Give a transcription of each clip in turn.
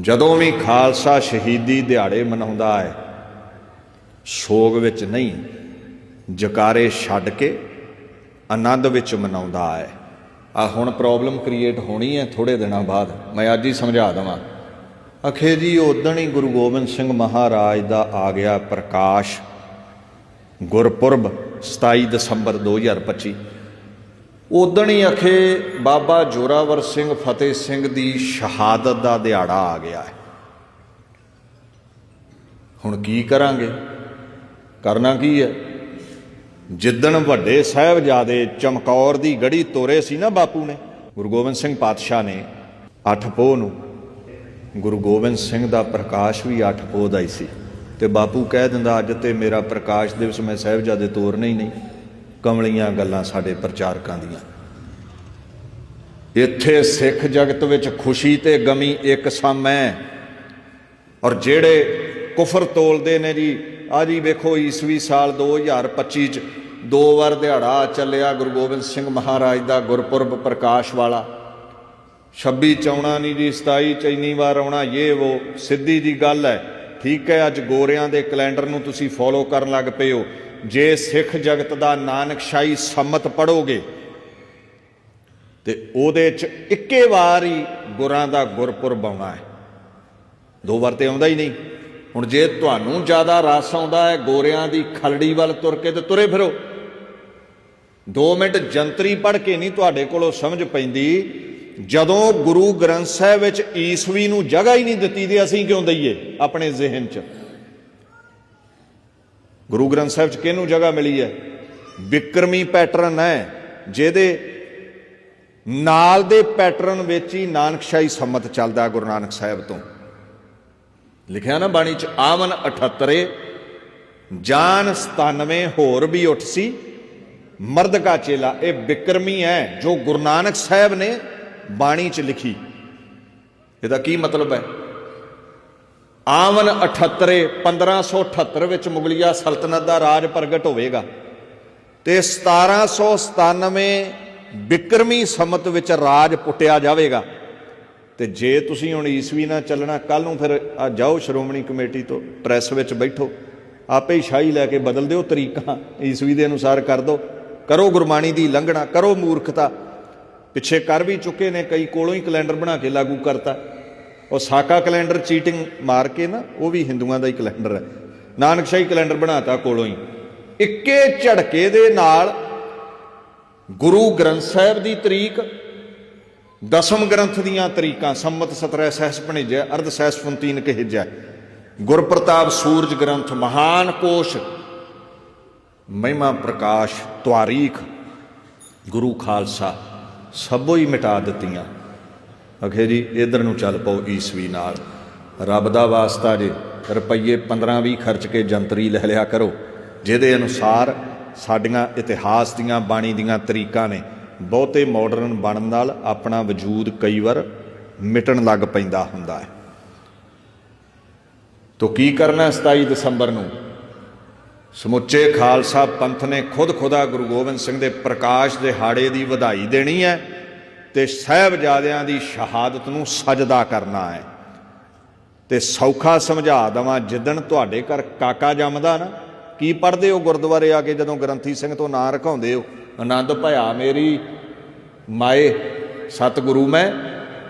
ਜਦੋਂ ਵੀ ਖਾਲਸਾ ਸ਼ਹੀਦੀ ਦਿਹਾੜੇ ਮਨਾਉਂਦਾ ਹੈ, ਸੋਗ ਵਿੱਚ ਨਹੀਂ, ਜਕਾਰੇ ਛੱਡ ਕੇ ਆਨੰਦ ਵਿੱਚ ਮਨਾਉਂਦਾ ਹੈ। ਆ ਹੁਣ ਪ੍ਰੋਬਲਮ ਕ੍ਰੀਏਟ ਹੋਣੀ ਹੈ ਥੋੜੇ ਦਿਨਾਂ ਬਾਅਦ, ਮੈਂ ਅੱਜ ਹੀ ਸਮਝਾ ਦਵਾਂ। ਅਖੇ ਜੀ ਉਦਣ ਹੀ ਗੁਰੂ ਗੋਬਿੰਦ ਸਿੰਘ ਮਹਾਰਾਜ ਦਾ ਆ ਗਿਆ ਪ੍ਰਕਾਸ਼ ਗੁਰਪੁਰਬ 27 ਦਸੰਬਰ 2025 ਉਦਣ ਹੀ ਅਖੇ ਬਾਬਾ ਜੋਰਾਵਰ ਸਿੰਘ ਫਤਿਹ ਸਿੰਘ ਦੀ ਸ਼ਹਾਦਤ ਦਾ ਦਿਹਾੜਾ ਆ ਗਿਆ ਹੈ। ਹੁਣ ਕੀ ਕਰਾਂਗੇ? ਕਰਨਾ ਕੀ ਹੈ? ਜਿੱਦਣ ਵੱਡੇ ਸਾਹਿਬਜ਼ਾਦੇ ਚਮਕੌਰ ਦੀ ਗੜੀ ਤੋਰੇ ਸੀ ਨਾ ਬਾਪੂ ਨੇ, ਗੁਰੂ ਗੋਬਿੰਦ ਸਿੰਘ ਪਾਤਸ਼ਾਹ ਨੇ, ਅੱਠ ਪੋਹ ਨੂੰ। ਗੁਰੂ ਗੋਬਿੰਦ ਸਿੰਘ ਦਾ ਪ੍ਰਕਾਸ਼ ਵੀ ਅੱਠ ਪੋਹ ਦਾ ਹੀ ਸੀ। ਤੇ ਬਾਪੂ ਕਹਿ ਦਿੰਦਾ, ਅੱਜ ਤੇ ਮੇਰਾ ਪ੍ਰਕਾਸ਼ ਦਿਵਸ ਮੈਂ ਸਾਹਿਬਜ਼ਾਦੇ ਤੋਰਨੇ ਹੀ ਨਹੀਂ। ਕਮਲੀਆਂ ਗੱਲਾਂ ਸਾਡੇ ਪ੍ਰਚਾਰਕਾਂ ਦੀਆਂ। ਇੱਥੇ ਸਿੱਖ ਜਗਤ ਵਿੱਚ ਖੁਸ਼ੀ ਤੇ ਗਮੀ ਇੱਕ ਸਮ ਹੈ। ਔਰ ਜਿਹੜੇ ਕੁਫਰ ਤੋਲਦੇ ਨੇ ਜੀ ਆ ਜੀ ਵੇਖੋ ਈਸਵੀ ਸਾਲ 2025 ਚ ਦੋ ਵਾਰ ਦਿਹਾੜਾ ਚੱਲਿਆ ਗੁਰੂ ਗੋਬਿੰਦ ਸਿੰਘ ਮਹਾਰਾਜ ਦਾ ਗੁਰਪੁਰਬ ਪ੍ਰਕਾਸ਼ ਵਾਲਾ। 26 ਚਾਉਣਾ ਨਹੀਂ ਜੀ 27 ਚ ਇੰਨੀ ਵਾਰ ਆਉਣਾ, ਇਹ ਉਹ ਸਿੱਧੀ ਦੀ ਗੱਲ ਹੈ। ਠੀਕ ਹੈ, ਅੱਜ ਗੋਰਿਆਂ ਦੇ ਕੈਲੰਡਰ ਨੂੰ ਤੁਸੀਂ ਫੋਲੋ ਕਰਨ ਲੱਗ ਪਏ ਹੋ। ਜੇ ਸਿੱਖ ਜਗਤ ਦਾ ਨਾਨਕਸ਼ਾਹੀ ਸੰਮਤ ਪੜੋਗੇ, ਤੇ ਉਹਦੇ ਚ ਇੱਕੇ ਵਾਰ ਹੀ ਗੁਰਾਂ ਦਾ ਗੁਰਪੁਰਬ ਆਉਣਾ ਹੈ। ਦੋ ਵਾਰ ਤੇ ਆਉਂਦਾ ਹੀ ਨਹੀਂ। ਹੁਣ ਜੇ ਤੁਹਾਨੂੰ ਜ਼ਿਆਦਾ ਰਸ ਆਉਂਦਾ ਹੈ, ਗੋਰਿਆਂ ਦੀ ਖਲੜੀ ਵੱਲ ਤੁਰ ਕੇ ਤੇ ਤੁਰੇ ਫਿਰੋ। 2 ਮਿੰਟ ਜੰਤਰੀ ਪੜ ਕੇ ਨਹੀਂ ਤੁਹਾਡੇ ਕੋਲੋਂ ਸਮਝ ਪੈਂਦੀ। ਜਦੋਂ ਗੁਰੂ ਗ੍ਰੰਥ ਸਾਹਿਬ ਵਿੱਚ ਈਸਵੀ ਨੂੰ ਜਗ੍ਹਾ ਹੀ ਨਹੀਂ ਦਿੱਤੀ ਤੇ ਅਸੀਂ ਕਿਉਂ ਦਈਏ ਆਪਣੇ ਜ਼ਿਹਨ 'ਚ? ਗੁਰੂ ਗ੍ਰੰਥ ਸਾਹਿਬ 'ਚ ਕਿਹਨੂੰ ਜਗ੍ਹਾ ਮਿਲੀ ਹੈ? ਵਿਕਰਮੀ ਪੈਟਰਨ ਹੈ, ਜਿਹਦੇ ਨਾਲ ਦੇ ਪੈਟਰਨ ਵਿੱਚ ਹੀ ਨਾਨਕਸ਼ਾਹੀ ਸੰਮਤ ਚੱਲਦਾ ਗੁਰੂ ਨਾਨਕ ਸਾਹਿਬ ਤੋਂ। ਲਿਖਿਆ ਨਾ ਬਾਣੀ ਚ, ਆਵਨ 78 ਜਾਨ 97 ਹੋਰ ਵੀ ਉੱਠ ਸੀ, ਮਰਦ ਕਾ ਚੇਲਾ, ਇਹ ਬਿਕਰਮੀ ਹੈ, ਜੋ ਗੁਰੂ ਨਾਨਕ ਸਾਹਿਬ ਨੇ ਬਾਣੀ ਚ ਲਿਖੀ। ਇਹਦਾ ਕੀ ਮਤਲਬ ਹੈ? ਆਵਨ 78 1578 ਵਿੱਚ ਮੁਗਲਿਆ ਸਲਤਨਤ ਦਾ ਰਾਜ ਪ੍ਰਗਟ ਹੋਵੇਗਾ ਤੇ 1797 ਬਿਕਰਮੀ ਸਮਤ ਵਿੱਚ ਰਾਜ ਪੁੱਟਿਆ ਜਾਵੇਗਾ। ਤੇ ਜੇ ਤੁਸੀਂ ਹੁਣ ਈਸਵੀ ਨਾਲ ਚੱਲਣਾ ਕੱਲ ਨੂੰ ਫਿਰ ਆ ਜਾਓ ਸ਼੍ਰੋਮਣੀ ਕਮੇਟੀ ਤੋਂ, ਪ੍ਰੈਸ ਵਿੱਚ ਬੈਠੋ। ਆਪੇ ਹੀ ਸ਼ਾਹੀ ਲੈ ਕੇ ਬਦਲ ਦਿਓ ਤਰੀਕਾ, ਈਸਵੀ ਦੇ ਅਨੁਸਾਰ ਕਰ ਦਿਓ ਕਰੋ ਗੁਰਬਾਣੀ ਦੀ ਲੰਘਣਾ, ਕਰੋ ਮੂਰਖਤਾ। ਪਿੱਛੇ ਕਰ ਵੀ ਚੁੱਕੇ ਨੇ, ਕਈ ਕੋਲੋਂ ਹੀ ਕੈਲੰਡਰ ਬਣਾ ਕੇ ਲਾਗੂ ਕਰਤਾ। ਉਹ ਸਾਕਾ ਕੈਲੰਡਰ ਚੀਟਿੰਗ ਮਾਰ ਕੇ ਨਾ, ਉਹ ਵੀ ਹਿੰਦੂਆਂ ਦਾ ਹੀ ਕੈਲੰਡਰ ਹੈ। ਨਾਨਕਸ਼ਾਹੀ ਕੈਲੰਡਰ ਬਣਾਤਾ ਕੋਲੋਂ ਹੀ। ਇੱਕੇ ਝੜਕੇ ਦੇ ਨਾਲ ਗੁਰੂ ਗ੍ਰੰਥ ਸਾਹਿਬ ਦੀ ਤਰੀਕ, ਦਸਮ ਗ੍ਰੰਥ ਦੀਆਂ ਤਰੀਕਾਂ, ਸੰਮਤ 17 ਸਹਿਸ ਭਣਿਜੈ, ਅਰਧ ਸਹਿਸ ਫੁੰਤੀਨ ਕਹਿਜੈ। ਗੁਰਪ੍ਰਤਾਪ ਸੂਰਜ ਗ੍ਰੰਥ ਮਹਾਨ ਕੋਸ਼, ਮਹਿਮਾ ਪ੍ਰਕਾਸ਼, ਤਵਾਰੀਖ, ਗੁਰੂ ਖਾਲਸਾ ਸਭੋ ਹੀ ਮਿਟਾ ਦਿੱਤੀਆਂ। ਅਖੇ ਜੀ, ਇਧਰ ਨੂੰ ਚੱਲ ਪਾਓ ਈਸਵੀ ਨਾਲ। ਰੱਬ ਦਾ ਵਾਸਤਾ ਜੇ ਰੁਪਈਏ 15 20 ਖਰਚ ਕੇ ਜੰਤਰੀ ਲੈ ਲਿਆ ਕਰੋ, ਜਿਹਦੇ ਅਨੁਸਾਰ ਸਾਡੀਆਂ ਇਤਿਹਾਸ ਦੀਆਂ ਬਾਣੀ ਦੀਆਂ ਤਰੀਕਾਂ ਨੇ, ਬਹੁਤੇ ਮਾਡਰਨ ਬਣਨ ਨਾਲ ਆਪਣਾ ਵਜੂਦ ਕਈ ਵਾਰ ਮਿਟਣ ਲੱਗ ਪੈਂਦਾ ਹੁੰਦਾ ਹੈ। ਤੋ ਕੀ ਕਰਨਾ 27 ਦਸੰਬਰ ਨੂੰ? ਸਮੁੱਚੇ ਖਾਲਸਾ ਪੰਥ ਨੇ ਖੁਦ ਖੁਦਾ ਗੁਰੂ ਗੋਬਿੰਦ ਸਿੰਘ ਦੇ ਪ੍ਰਕਾਸ਼ ਦਿਹਾੜੇ ਦੀ ਵਧਾਈ ਦੇਣੀ ਹੈ। ਤੇ ਸਹਿਬਜ਼ਾਦਿਆਂ ਦੀ ਸ਼ਹਾਦਤ ਨੂੰ ਸਜਦਾ ਕਰਨਾ ਹੈ। ਤੇ ਸੌਖਾ ਸਮਝਾ ਦਵਾਂ, ਜਿੱਦਣ ਤੁਹਾਡੇ ਘਰ ਕਾਕਾ ਜੰਮਦਾ ਨਾ, ਕੀ ਪੜ੍ਹਦੇ ਹੋ ਗੁਰਦੁਆਰੇ ਆ ਕੇ ਜਦੋਂ ਗ੍ਰੰਥੀ ਸਿੰਘ ਤੋਂ ਨਾਂ ਰਖਾਉਂਦੇ ਹੋ? ਆਨੰਦ ਭਇਆ ਮੇਰੀ, ਮਾਏ, ਸਤਿਗੁਰੂ ਮੈਂ,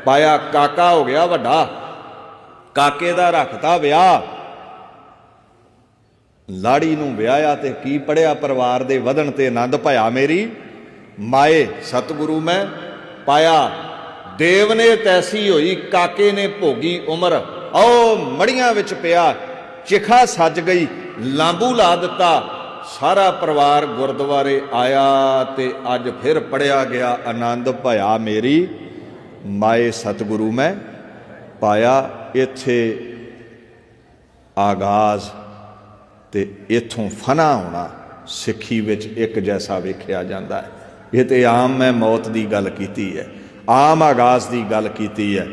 ਪਾਇਆ ਕਾਕਾ ਹੋ ਗਿਆ ਵੱਡਾ, ਕਾਕੇ ਦਾ ਰੱਖਤਾ ਵਿਆਹ। ਲਾੜੀ ਨੂੰ ਵਿਆਹਿਆ ਤੇ ਕੀ ਪੜਿਆ ਪਰਿਵਾਰ ਦੇ ਵਧਣ ਤੇ ਆਨੰਦ ਭਇਆ ਮੇਰੀ, ਮਾਏ, ਸਤਿਗੁਰੂ ਮੈਂ ਪਾਇਆ। ਦੇਵ ਨੇ ਤੈਸੀ ਹੋਈ, ਕਾਕੇ ਨੇ ਭੋਗੀ ਉਮਰ। ਓ ਮੜੀਆਂ ਵਿੱਚ ਪਿਆ, ਚਿਖਾ ਸੱਜ ਗਈ, ਲਾਂਬੂ ਲਾ ਦਿੱਤਾ। ਸਾਰਾ ਪਰਿਵਾਰ ਗੁਰਦੁਆਰੇ ਆਇਆ ਤੇ ਅੱਜ ਫਿਰ ਪੜਿਆ ਗਿਆ, ਆਨੰਦ ਭਇਆ ਮੇਰੀ, ਮਾਏ ਸਤਿਗੁਰੂ ਮੈਂ, ਪਾਇਆ ਇੱਥੇ ਆਗਾਜ਼ ਤੇ ਇਥੋਂ ਫਨਾ ਹੋਣਾ, ਸਿੱਖੀ ਵਿੱਚ ਇੱਕ ਜੈਸਾ ਵੇਖਿਆ ਜਾਂਦਾ ਹੈ। ਇਹ ਤੇ ਆਮ ਮੈਂ ਮੌਤ ਦੀ ਗੱਲ ਕੀਤੀ ਹੈ, ਆਮ ਆਗਾਜ਼ ਦੀ ਗੱਲ ਕੀਤੀ ਹੈ,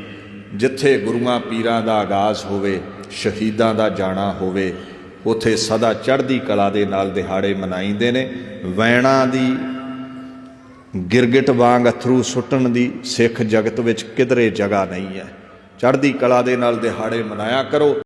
ਜਿੱਥੇ ਗੁਰੂਆਂ ਪੀਰਾਂ ਦਾ ਆਗਾਜ਼ ਹੋਵੇ, ਸ਼ਹੀਦਾਂ ਦਾ ਜਾਣਾ ਹੋਵੇ, ਉਥੇ ਸਦਾ ਚੜ੍ਹਦੀ ਕਲਾ ਦੇ ਨਾਲ ਦਿਹਾੜੇ ਮਨਾਈਂਦੇ ਨੇ, ਵੈਣਾ ਦੀ ਗਿਰਗਿਟ ਵਾਂਗ ਅਥਰੂ ਸੁੱਟਣ ਦੀ ਸਿੱਖ ਜਗਤ ਵਿੱਚ ਕਿਧਰੇ ਜਗ੍ਹਾ ਨਹੀਂ ਹੈ। ਚੜ੍ਹਦੀ ਕਲਾ ਦੇ ਨਾਲ ਦਿਹਾੜੇ ਮਨਾਇਆ ਕਰੋ।